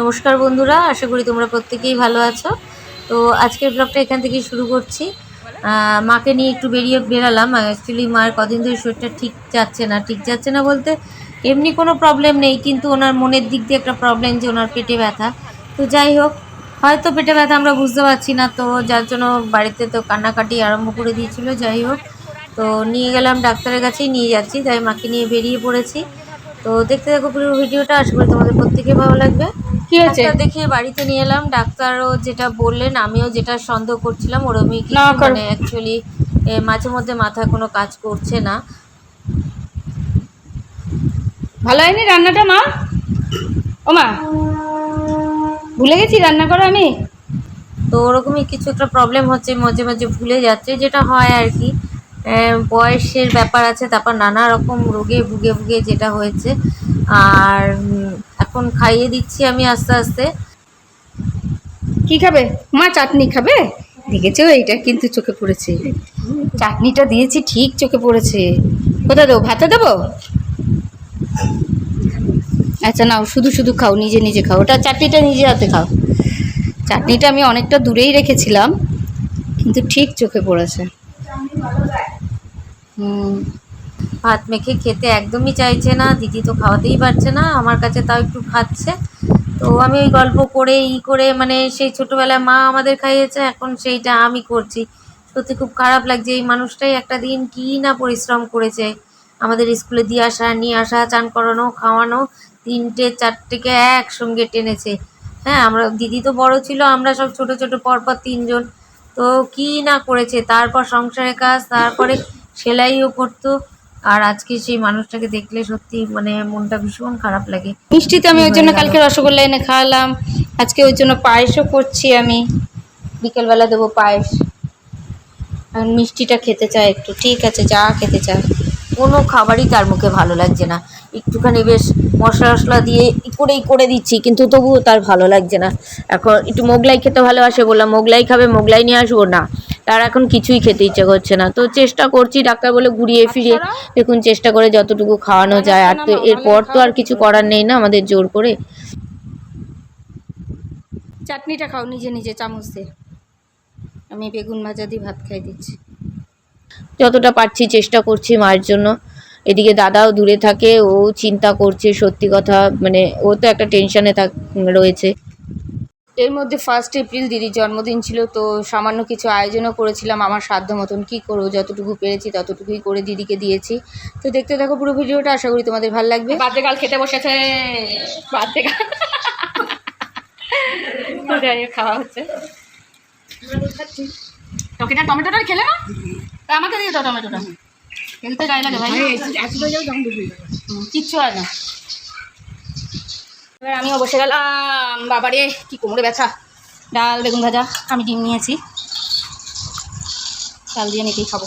নমস্কার বন্ধুরা, আশা করি তোমরা প্রত্যেকেই ভালো আছো। তো আজকের ব্লগটা এখান থেকেই শুরু করছি। মাকে নিয়ে একটু বেরিয়ে বেরালাম। অ্যাকচুয়ালি মায়ের কদিন ধরে শরীরটা ঠিক যাচ্ছে না। ঠিক যাচ্ছে না বলতে এমনি কোনো প্রবলেম নেই, কিন্তু ওনার মনের দিক দিয়ে একটা প্রবলেম যে ওনার পেটে ব্যথা। তো যাই হোক, হয়তো পেটে ব্যথা আমরা বুঝতে পারছি না, তো যার জন্য বাড়িতে তো কান্নাকাটি আরম্ভ করে দিয়েছিল, যাই হোক। তো নিয়ে গেলাম ডাক্তারের কাছেই নিয়ে যাচ্ছি, তাই মাকে নিয়ে বেরিয়ে পড়েছি। তো দেখতে দেখো পুরো ভিডিওটা, আশা করি তোমাদের প্রত্যেকে ভালো লাগবে। কি হয়েছে? দেখিয়ে বাড়িতে নিয়ে এলাম। ডাক্তারও যেটা বললেন আমিও যেটা সন্দেহ করছিলাম ওরমই কর- মানে অ্যাকচুয়ালি মাঝে মধ্যে মাথায় কোনো কাজ করছে না। ভালো হয়নি রান্নাটা মা? ও মা ভুলে গেছি রান্না করা আমি। তো ওরকমই কিছু একটা প্রবলেম হচ্ছে মাঝে মাঝে ভুলে যাচ্ছে যেটা হয় আর কি। বয়সের ব্যাপার আছে তারপর নানা রকম রোগে ভুগে ভুগে যেটা হয়েছে। আর এখন খাইয়ে দিচ্ছি আমি আস্তে আস্তে। কি খাবে? মা চাটনি খাবে? দেখেছ, এইটা কিন্তু চোখে পড়েছে। চাটনিটা দিয়েছি, ঠিক চোখে পড়েছে। কোথায় দেবো? ভাতে দেবো? আচ্ছা নাও, শুধু শুধু খাও, নিজে নিজে খাও। ওটা চাটনিটা নিজে হাতে খাও। চাটনিটা আমি অনেকটা দূরেই রেখেছিলাম, কিন্তু ঠিক চোখে পড়েছে। হুম। ভাত মেখে খেতে একদমই চাইছে না, দিদি তো খাওয়াতেই পারছে না, আমার কাছে তাও একটু খাচ্ছে। তো আমি ওই গল্প করে, ই করে মানে সেই ছোটোবেলায় মা আমাদের খাইয়েছে, এখন সেইটা আমি করছি। সত্যি খুব খারাপ লাগছে, এই মানুষটাই একটা দিন কী না পরিশ্রম করেছে। আমাদের স্কুলে দিয়ে আসা, নিয়ে আসা, চান করানো, খাওয়ানো, তিনটে, চারটেকে একসঙ্গে টেনেছে। হ্যাঁ আমরা, দিদি তো বড় ছিল, আমরা সব ছোট ছোট, পরপর তিনজন। তো কী না করেছে, তারপর সংসারের কাজ, তারপরে সেলাইও করতো। আর আজকে সেই মানুষটাকে দেখলে সত্যি মানে মনটা ভীষণ খারাপ লাগে। মিষ্টিতে আমি ওই জন্য কালকে রসগোল্লা এনে খাওয়ালাম। আজকে ওই জন্য পায়েসও করছি আমি। বিকেলবেলা দেবো পায়েস। আর মিষ্টিটা খেতে চায় একটু। ঠিক আছে যা খেতে চায়। কোনো খাবারই তার মুখে ভালো লাগছে না। একটুখানি বেশ মশলা মশলা দিয়ে ই করেই করে দিচ্ছি কিন্তু তবুও তার ভালো লাগছে না। এখন একটু মোগলাই খেতে ভালোবাসে বললাম মোগলাই খাবে মোগলাই নিয়ে আসব না। তার এখন কিছুই খেতে ইচ্ছে করছে না। তো চেষ্টা করছি ডাক্তার বলে ঘুরিয়ে ফিরিয়ে দেখুন চেষ্টা করে যতটুকু খাওয়ানো যায়। আর তো এরপর তো আর কিছু করার নেই না আমাদের জোর করে। চাটনিটা খাও নিজে নিজে চামচ। দিয়ে আমি বেগুন ভাজা দিয়ে ভাত খাই দিচ্ছি। যতটা পারছি চেষ্টা করছি মায়ের জন্য। এদিকে দাদাও দূরে থাকে ও চিন্তা করছে সত্যি কথা মানে ও তো একটা টেনশনে থাক রয়েছে। এর মধ্যে ফার্স্ট এপ্রিল দিদির জন্মদিন ছিল তো সামান্য কিছু আয়োজনও করেছিলাম আমার সাধ্য মতন কী করব যতটুকু পেরেছি ততটুকুই করে দিদিকে দিয়েছি। তো দেখতে থাকো পুরো ভিডিওটা আশা করি তোমাদের ভালো লাগবে। বার্থডে গাল খেতে বসেছে। বার্থডে খাওয়া হচ্ছে। টকিটা টমেটোটা খেলে না? আমাকে দিয়ে দাও টমেটোটা। খেলতে গায়ে লাগে ভাই। কিচ্ছু হয় না। এবার আমিও বসে গেলাম। বাবারে কি কোমরে ব্যথা। ডাল, বেগুন ভাজা, আমি ডিম নিয়েছি। ডাল দিয়ে মেখেই খাব।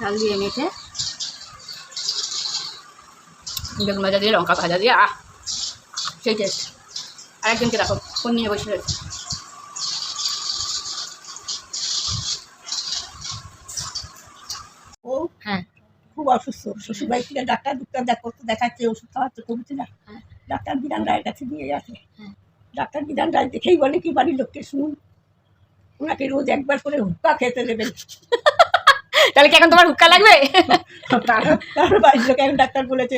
ডাল দিয়ে মেখে বেগুন ভাজা দিয়ে, লঙ্কা ভাজা দিয়ে, আহ, সেই টেস্ট আরেকজনকে দেখো ফোন নিয়ে বসে রয়েছে ও হ্যাঁ খুব অসুস্থ শ্বশুর বাড়ি থেকে ডাক্তার ডুক্তার দেখ করতে দেখাচ্ছে ওষুধ খাওয়াচ্ছে কমছে না হ্যাঁ। ডাক্তার বিধান রায়ের কাছে নিয়ে যাচ্ছে হ্যাঁ। ডাক্তার বিধান রায় দেখেই বলে কি বাড়ির লোককে শুনুন। ওনাকে রোজ একবার করে হুক্কা খেতে দেবেন। তাহলে কি এখন তোমার হুক্কা লাগবে? তার বাড়ির লোক এখন ডাক্তার বলেছে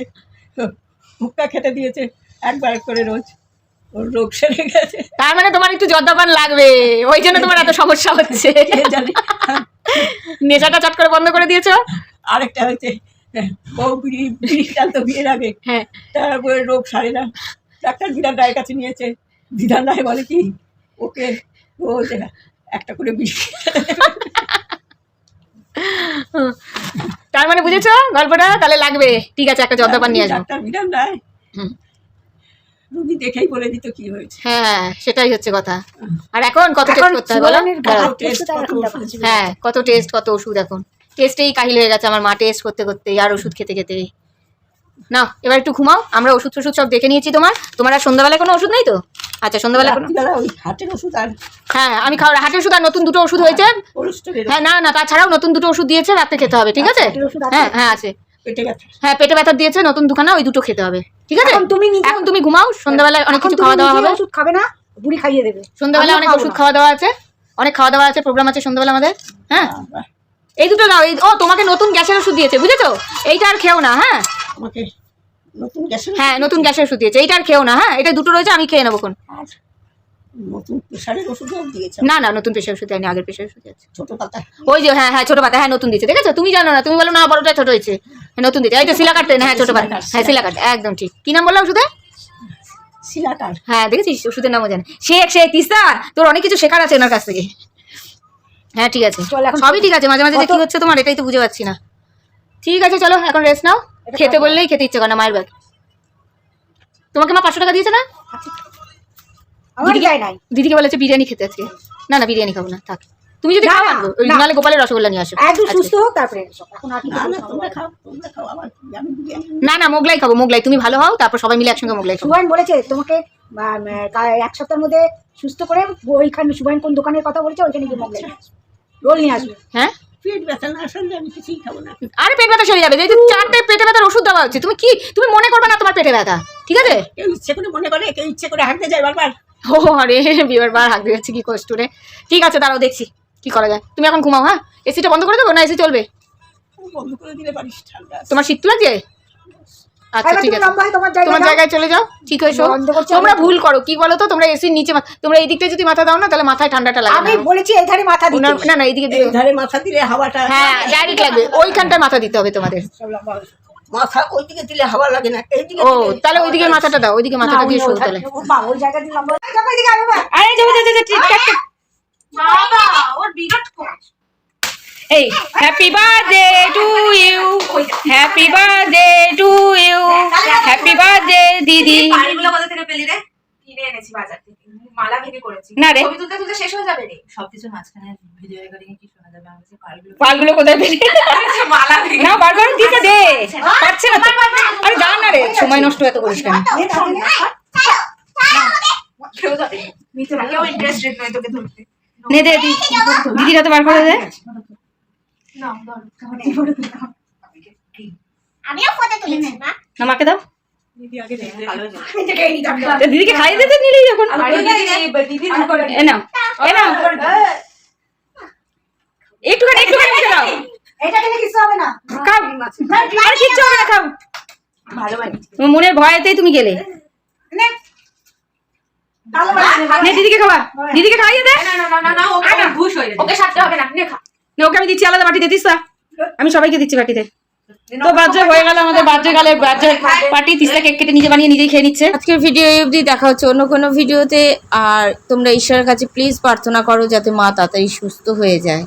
হুক্কা খেতে দিয়েছে একবার করে রোজ। ওর রোগ সেরে গেছে। তার মানে তোমার একটু জর্দাপান লাগবে। ওই জন্য তোমার এত সমস্যা হচ্ছে। নেশাটা চট করে বন্ধ করে দিয়েছ? আরেকটা হয়েছে বউ বিড়ি বিড়ি বিয়ের আগে। হ্যাঁ। তারপরে রোগ সারে না। ডাক্তার বিধান রায়ের কাছে নিয়েছে। বিধান রায় বলে কি ওকে ও একটা করে বিষ তার মানে বুঝেছ গল্পটা? তাহলে লাগবে। ঠিক আছে একটা জর্দাপান নিয়ে আসব। ডাক্তার বিধান রায় হুম। রুগী দেখেই বলে দিত কি হয়েছে। হ্যাঁ সেটাই হচ্ছে কথা। আর এখন কত টেস্ট করতে হয় বলো? ওষুধ। হ্যাঁ কত টেস্ট কত ওষুধ এখন? টেস্টেই কাহিল হয়ে গেছে আমার মা টেস্ট করতে করতে আর ওষুধ খেতে খেতে। না এবার একটু ঘুমাও আমরা ওষুধ টষুধ সব দেখে নিয়েছি তোমার। তোমার আর সন্ধ্যাবেলায় কোনো ওষুধ নেই তো? আচ্ছা সন্ধ্যাবেলা কোনো- ওই হাটের ওষুধ আর হ্যাঁ আমি খাওয়া হাটের ওষুধ আর নতুন দুটো ওষুধ হয়েছে। হ্যাঁ না না তাছাড়াও নতুন দুটো ওষুধ দিয়েছে রাতে খেতে হবে ঠিক আছে? ওষুধ আছে? হ্যাঁ হ্যাঁ আছে। হ্যাঁ পেটে ব্যথা দিয়েছে নতুন দুখানা ওই দুটো খেতে হবে ঠিক আছে? এখন তুমি এখন তুমি ঘুমাও সন্ধ্যাবেলায় অনেক কিছু খাওয়া দাওয়া হবে। ওষুধ খাবে না বুড়ি খাইয়ে দেবে। সন্ধ্যাবেলা অনেক ওষুধ খাওয়া দাওয়া আছে অনেক খাওয়া দাওয়া আছে প্রোগ্রাম আছে সন্ধ্যাবেলা আমাদের হ্যাঁ? এই দুটো এই ও তোমাকে নতুন গ্যাসের ওষুধ দিয়েছে বুঝেছ? এইটা আর খেও না হ্যাঁ? আমাকে নতুন গ্যাসের হ্যাঁ নতুন গ্যাসের ওষুধ দিয়েছে এইটা আর খেও না হ্যাঁ? এটা দুটো রয়েছে আমি খেয়ে নেব কোন নতুন প্রেশারের ওষুধও দিয়েছে। না না নতুন প্রেশার ওষুধ দেয়নি আগের প্রেশার ওষুধ আছে ছোট পাতা। ওই যে হ্যাঁ হ্যাঁ ছোট পাতা হ্যাঁ নতুন দিয়েছে দেখেছ? তুমি জানো না তুমি বলো না বড়টা ছোট হয়েছে। হ্যাঁ, নতুন দিয়েছে। এই তো সিলাকাট হ্যাঁ ছোট পাতা। হ্যাঁ সিলাকাট একদম ঠিক। কি নাম বললাম ওষুধে? হ্যাঁ দেখেছিস? ওষুধের নামও জানে। শেখ শেখ তিস্তা তোর অনেক কিছু শেখার আছে ওনার কাছ থেকে। হ্যাঁ ঠিক আছে। সবই ঠিক আছে মাঝে মাঝে যে কি হচ্ছে তোমার এটাই তো বুঝে পাচ্ছি না। ঠিক আছে চলো এখন রেস্ট নাও। খেতে বললেই খেতে ইচ্ছে করে না মায়ের ব্যাগ। তোমাকে মা পাঁচশো টাকা দিয়েছে না? আমার যায় নাই। দিদিকে বলেছে বিরিয়ানি খেতে আজকে। না না বিরিয়ানি খাব না থাক। তুমি যদি খাও আনব ওই। গোপালের রসগোল্লা নিয়ে আসো। একদম সুস্থ হোক তারপরে এসো। এখন আর কি না না করব? খাও তোমরা খাও আমি না না মোগলাই খাব মোগলাই। তুমি ভালো হও তারপর সবাই মিলে একসঙ্গে মোগলাই খাব। সুবাইন বলেছে তোমাকে এক সপ্তাহের মধ্যে সুস্থ করে ওইখানে সুবাইন কোন দোকানের কথা বলেছে ওইখানে গিয়ে মগলাই রোল নিয়ে আসবে। হ্যাঁ? পেট ব্যথা না আসলে আমি কিছুই খাব না। আরে পেট ব্যথা সেরে যাবে। যেহেতু চারটে পেটে ব্যথার ওষুধ দেওয়া হচ্ছে তুমি কি তুমি মনে করবে না তোমার পেটে ব্যথা ঠিক আছে? কেউ ইচ্ছে করে মনে করে কেউ ইচ্ছে করে হাঁটতে যায় বারবার। ও আরে বিবার বার হাঁক দিয়েছে কি কষ্ট রে। ঠিক আছে দাঁড়াও দেখছি কি করা যায়। তুমি এখন ঘুমাও হ্যাঁ? এসিটা বন্ধ করে দেবো না এসি চলবে? বন্ধ করে দিলে পারিস ঠান্ডা তোমার শীত লাগছে? আচ্ছা ঠিক আছে তোমার জায়গায় তোমার যাও। জায়গায় চলে যাও ঠিক বন্ধ তোমরা ভুল করো কি বলো তো তোমরা এসির নিচে তোমরা এই দিকটা যদি মাথা দাও না তাহলে মাথায় ঠান্ডাটা লাগে আমি বলেছি এই ধারে মাথা দিতে না না এইদিকে এই ধারে মাথা দিলে হাওয়াটা হ্যাঁ ডাইরেক্ট লাগবে ওইখানটায় মাথা দিতে হবে তোমাদের মাথা ওইদিকে দিলে হাওয়া লাগে না এইদিকে ও তাহলে ওইদিকে মাথাটা দাও ওইদিকে মাথাটা দিয়ে শো তাহলে ওই জায়গা দিয়ে লম্বা হয়ে- যাও, ওইদিকে আয় আরে যাব যাব যাব ঠিক আছে এই happy birthday to you happy birthday to you happy birthday দিদি পাড়িগুলো কোথা থেকে পেলি রে কিনে এনেছি বাজার থেকে মালা ভেঙে করেছি না রে। ছবি তুলতে তুলতে শেষ হয়ে যাবে রে সবকিছু মাঝখানে ভিডিও রেকর্ডিং কি শোনা যাবে আমি বলছি পাড়িগুলো পালগুলো কোথায় পেলি মালা ভেঙে না বারবার দিতে দে পাচ্ছে না তো আরে যা না রে সময় নষ্ট এত করিস কেন দিদির হাতে বার করে দে দাও। দিদিকে খাইয়ে দিতে নিলেই এখন আরে দিদি, দিদির হাতে- এ নাও এ নাও। একটুখানি একটুখানি মুখে দাও এটা খেলে কিছু হবে না। খাও। আর কিচ্ছু হবে না খাও। ভালো বানিয়েছি। তোমার মনের ভয়েতেই তুমি গেলে। দিদিকে খাওয়া। দিদিকে খাইয়ে দে। না, না, না, না, না, ওকে ঘুষ হয়ে যাবে। ওকে সাথে হবে না, খা। ওকে আমি দিচ্ছি আলাদা বাটিতে দিস আমি সবাইকে দিচ্ছি বাটিতে। তো বাজে হয়ে গেল আমাদের বাজে গেলে বাজে পার্টি, তিস্তা কেক কেটে নিজে বানিয়ে নিজেই খেয়ে নিচ্ছে। আজকের ভিডিও এই অবধি দেখা হচ্ছে অন্য কোনো ভিডিওতে। আর তোমরা ঈশ্বরের কাছে প্লিজ প্রার্থনা করো যাতে মা তাড়াতাড়ি সুস্থ হয়ে যায়।